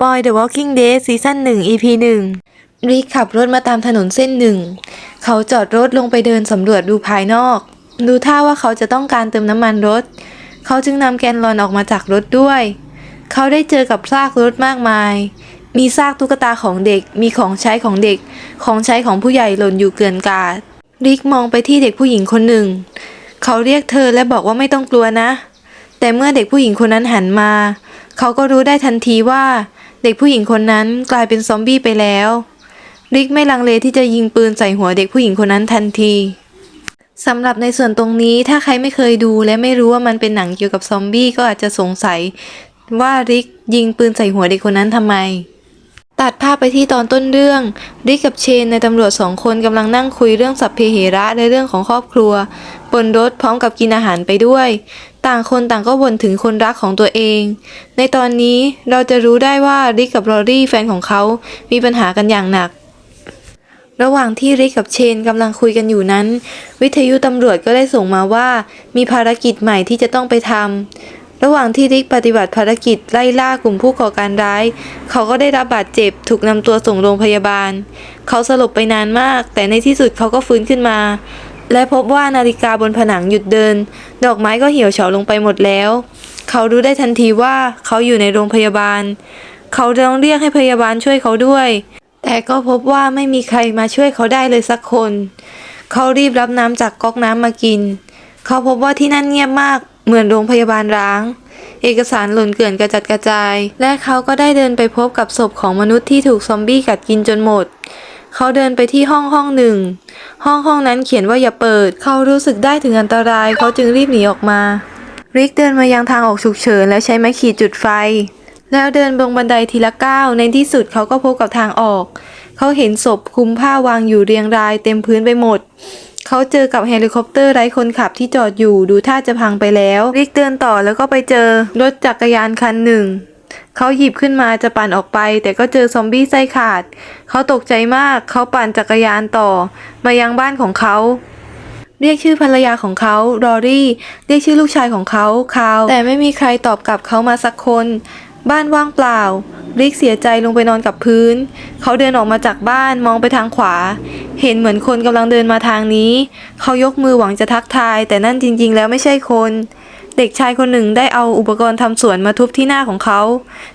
ปอย The Walking Dead ซีซั่น1 EP 1ริกขับรถมาตามถนนเส้นหนึ่ง เขาจอดรถลงไปเดินสำรวจดูภายนอก ดูท่าว่าเขาจะต้องการเติมน้ำมันรถ เขาจึงนำแกนลอนออกมาจากรถด้วย เขาได้เจอกับซากรถมากมาย มีซากตุ๊กตาของเด็ก มีของใช้ของเด็ก ของใช้ของผู้ใหญ่หล่นอยู่เกลื่อนกาดริกมองไปที่เด็กผู้หญิงคนหนึ่ง เขาเรียกเธอและบอกว่าไม่ต้องกลัวนะ แต่เมื่อเด็กผู้หญิงคนนั้นหันมา เขาก็รู้ได้ทันทีว่า เด็กผู้หญิงคนนั้นกลายเป็นซอมบี้ไปแล้วริกไม่ลังเลที่จะยิงปืนใส่หัวเด็กผู้หญิงคนนั้นทันทีสำหรับในส่วนตรงนี้ถ้าใครไม่เคยดูและไม่รู้ว่ามันเป็นหนังเกี่ยวกับซอมบี้ก็อาจจะสงสัย ว่าริกยิงปืนใส่หัวเด็กคนนั้นทำไม ตัดภาพไปที่ตอนต้นเรื่อง ริกกับเชนในตำรวจสองคนกำลังนั่งคุยเรื่องสัพเพเหระในเรื่องของครอบครัว บนรถพร้อมกับกินอาหารไปด้วย ต่างคนต่างก็บ่นถึงคนรักของตัวเอง ในตอนนี้เราจะรู้ได้ว่าริกกับลอรี่แฟนของเขา มีปัญหากันอย่างหนัก ระหว่างที่ริกกับเชนกำลังคุยกันอยู่นั้น วิทยุตำรวจก็ได้ส่งมาว่า มีภารกิจใหม่ที่จะต้องไปทำ ระหว่างที่ริกปฏิบัติภารกิจไล่ล่ากลุ่มผู้ก่อการร้าย เขาก็ได้รับบาดเจ็บถูกนำตัวส่งโรงพยาบาล เขาสลบไปนานมาก แต่ในที่สุดเขาก็ฟื้นขึ้นมา และพบว่านาฬิกาบนผนังหยุดเดิน ดอกไม้ก็เหี่ยวเฉาลงไปหมดแล้ว เขารู้ได้ทันทีว่าเขาอยู่ในโรงพยาบาล เขาร้องเรียกให้พยาบาลช่วยเขาด้วย แต่ก็พบว่าไม่มีใครมาช่วยเขาได้เลยสักคน เขารีบรับน้ำจากก๊อกน้ำมากิน เขาพบว่าที่นั่นเงียบมาก เหมือนโรงพยาบาลร้าง เอกสารหล่นเกลื่อนกระจัดกระจาย และเขาก็ได้เดินไปพบกับศพของมนุษย์ที่ถูกซอมบี้กัดกินจนหมด เขาเดินไปที่ห้องห้องหนึ่ง ห้องห้องนั้นเขียนว่าอย่าเปิด เขารู้สึกได้ถึงอันตราย เขาจึงรีบหนีออกมา ริกเดินมายังทางออกฉุกเฉินแล้วใช้ไม้ขีดจุดไฟ แล้วเดินลงบันไดทีละก้าว ในที่สุดเขาก็พบกับทางออก เขาเห็นศพคลุมผ้าวางอยู่เรียงรายเต็มพื้นไปหมด เขาเจอกับเฮลิคอปเตอร์ไร้คนขับที่จอดอยู่ดูท่าจะพังไปแล้วริกเดินต่อแล้วก็ไปเจอรถจักรยานคันหนึ่งเขาหยิบขึ้นมาจะปั่นออกไป แต่ก็เจอซอมบี้ไส้ขาด เขาตกใจมากเขาปั่นจักรยานต่อ มายังบ้านของเขา เรียกชื่อภรรยาของเขารอรี่ เรียกชื่อลูกชายของเขาคาว แต่ไม่มีใครตอบกลับเขามาสักคน บ้านว่างเปล่า ริกเสียใจลงไปนอนกับพื้น เขาเดินออกมาจากบ้านมองไปทางขวา เห็นเหมือนคนกำลังเดินมาทางนี้ เขายกมือหวังจะทักทาย แต่นั่นจริง ๆ แล้วไม่ใช่คนเด็กชายคนหนึ่งได้เอาอุปกรณ์ทำสวนมาทุบที่หน้าของเขา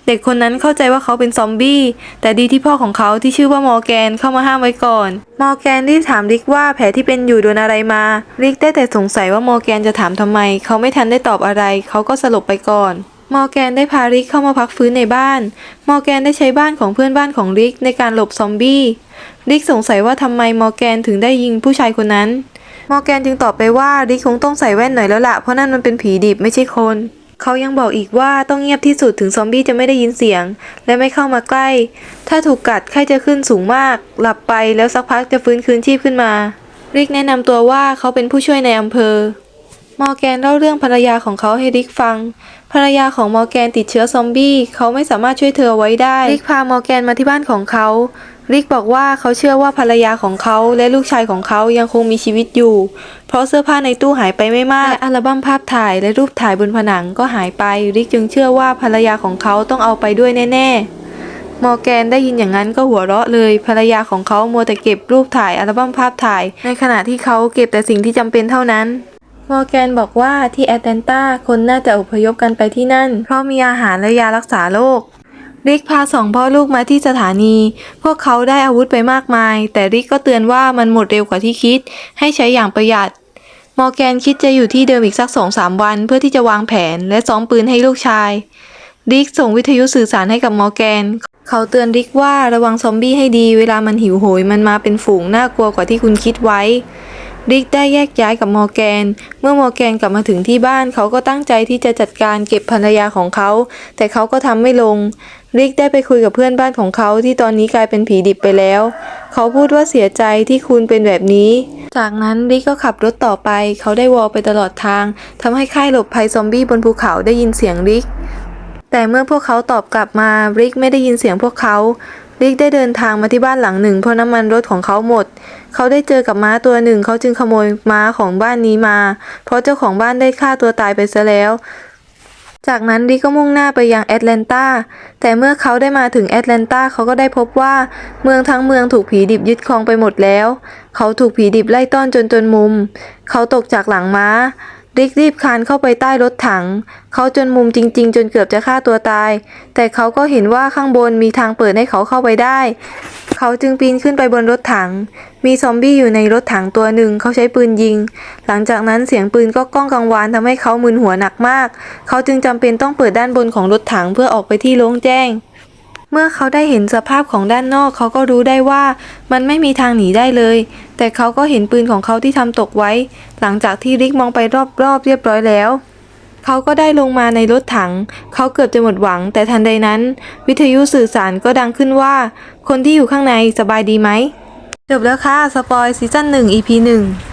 เด็กคนนั้นเข้าใจว่าเขาเป็นซอมบี้ แต่ดีที่พ่อของเขาที่ชื่อว่ามอร์แกนเข้ามาห้ามไว้ก่อน มอร์แกนรีบถามริกว่าแผลที่เป็นอยู่โดนอะไรมา ริกได้แต่สงสัยว่ามอร์แกนจะถามทำไม เขาไม่ทันได้ตอบอะไร เขาก็สลบไปก่อน มอร์แกนได้พาริกเข้ามาพักฟื้นในบ้าน มอร์แกนได้ใช้บ้านของเพื่อนบ้านของริกในการหลบซอมบี้ ริกสงสัยว่าทำไมมอร์แกนถึงได้ยิงผู้ชายคนนั้น มอร์แกนจึงตอบไปว่าริกคงต้องใส่แว่นหน่อยแล้วล่ะ เพราะนั่นมันเป็นผีดิบไม่ใช่คน เขายังบอกอีกว่าต้องเงียบที่สุดถึงซอมบี้จะไม่ได้ยินเสียง และไม่เข้ามาใกล้ ถ้าถูกกัดไข้จะขึ้นสูงมาก หลับไปแล้วสักพักจะฟื้นคืนชีพขึ้นมา ริกแนะนำตัวว่าเขาเป็นผู้ช่วยในอำเภอ มอร์แกนเล่าเรื่องภรรยาของเขาให้ริกฟัง ภรรยาของมอร์แกนติดเชื้อซอมบี้ เขาไม่สามารถช่วยเธอเอาไว้ได้ ริกพามอร์แกนมาที่บ้านของเขา ริกบอกว่าเขาเชื่อว่าภรรยาของเขาและลูกชายของเขายังคงมีชีวิตอยู่ เพราะเสื้อผ้าในตู้หายไปไม่มาก และอัลบั้มภาพถ่ายและรูปถ่ายบนผนังก็หายไป ริกจึงเชื่อว่าภรรยาของเขาต้องเอาไปด้วยแน่ๆมอร์แกนได้ยินอย่างนั้นก็หัวเราะเลย ภรรยาของเขามัวแต่เก็บรูปถ่ายอัลบั้มภาพถ่าย ในขณะที่เขาเก็บแต่สิ่งที่จำเป็นเท่านั้น มอร์แกนบอกว่าที่แอตแลนตาคนน่าจะอพยพกันไปที่นั่น เพราะมีอาหารและยารักษาโรคริกพาสองพ่อลูกมาที่สถานี พวกเขาได้อาวุธไปมากมาย แต่ริกก็เตือนว่ามันหมดเร็วกว่าที่คิด ให้ใช้อย่างประหยัด มอร์แกนคิดจะอยู่ที่เดิมอีกสักสองสามวัน เพื่อที่จะวางแผนและซ้อมปืนให้ลูกชายริกส่งวิทยุสื่อสารให้กับมอร์แกน เขาเตือนริกว่าระวังซอมบี้ให้ดีเวลามันหิวโหยมันมาเป็นฝูงน่ากลัวกว่าที่คุณคิดไว้ ริกได้แยกย้ายกับมอร์แกน เมื่อมอร์แกนกลับมาถึงที่บ้านเขาก็ตั้งใจที่จะจัดการเก็บภรรยาของเขา แต่เขาก็ทำไม่ลง ริกได้ไปคุยกับเพื่อนบ้านของเขาที่ตอนนี้กลายเป็นผีดิบไปแล้ว เขาพูดว่าเสียใจที่คุณเป็นแบบนี้ จากนั้นริกก็ขับรถต่อไป เขาได้วอลไปตลอดทางทำให้ค่ายหลบภัยซอมบี้บนภูเขาได้ยินเสียงริก แต่เมื่อพวกเขาตอบกลับมาริกไม่ได้ยินเสียงพวกเขาริกได้เดินทางมาที่บ้านหลังหนึ่งเพราะน้ำมันรถของเขาหมด เขาได้เจอกับม้าตัวหนึ่ง เขาจึงขโมยม้าของบ้านนี้มา เพราะเจ้าของบ้านได้ฆ่าตัวตายไปซะแล้ว จากนั้นริกก็มุ่งหน้าไปยังแอตแลนตา แต่เมื่อเขาได้มาถึงแอตแลนตาเขาก็ได้พบว่าเมืองทั้งเมืองถูกผีดิบยึดครองไปหมดแล้ว เขาถูกผีดิบไล่ต้อนจนจนมุม เขาตกจากหลังม้า ริกรีบคานเข้าไปใต้รถถัง เขาจนมุมจริง ๆ จนเกือบจะฆ่าตัวตาย แต่เขาก็เห็นว่าข้างบนมีทางเปิดให้เขาเข้าไปได้ เขาจึงปีนขึ้นไปบนรถถัง มีซอมบี้อยู่ในรถถังตัวหนึ่ง เขาใช้ปืนยิง หลังจากนั้นเสียงปืนก็ก้องกังวานทำให้เขามึนหัวหนักมาก เขาจึงจำเป็นต้องเปิดด้านบนของรถถังเพื่อออกไปที่โล่งแจ้ง เมื่อเขาได้เห็นสภาพของด้านนอกเขาก็รู้ได้ว่ามันไม่มีทางหนีได้เลย แต่เขาก็เห็นปืนของเขาที่ทำตกไว้ หลังจากที่ริกมองไปรอบๆเรียบร้อยแล้วเขาก็ได้ลงมาในรถถัง เขาเกือบจะหมดหวัง แต่ทันใดนั้น วิทยุสื่อสารก็ดังขึ้นว่า คนที่อยู่ข้างในสบายดีไหมจบแล้วค่ะ สปอยซีซั่น1 EP 1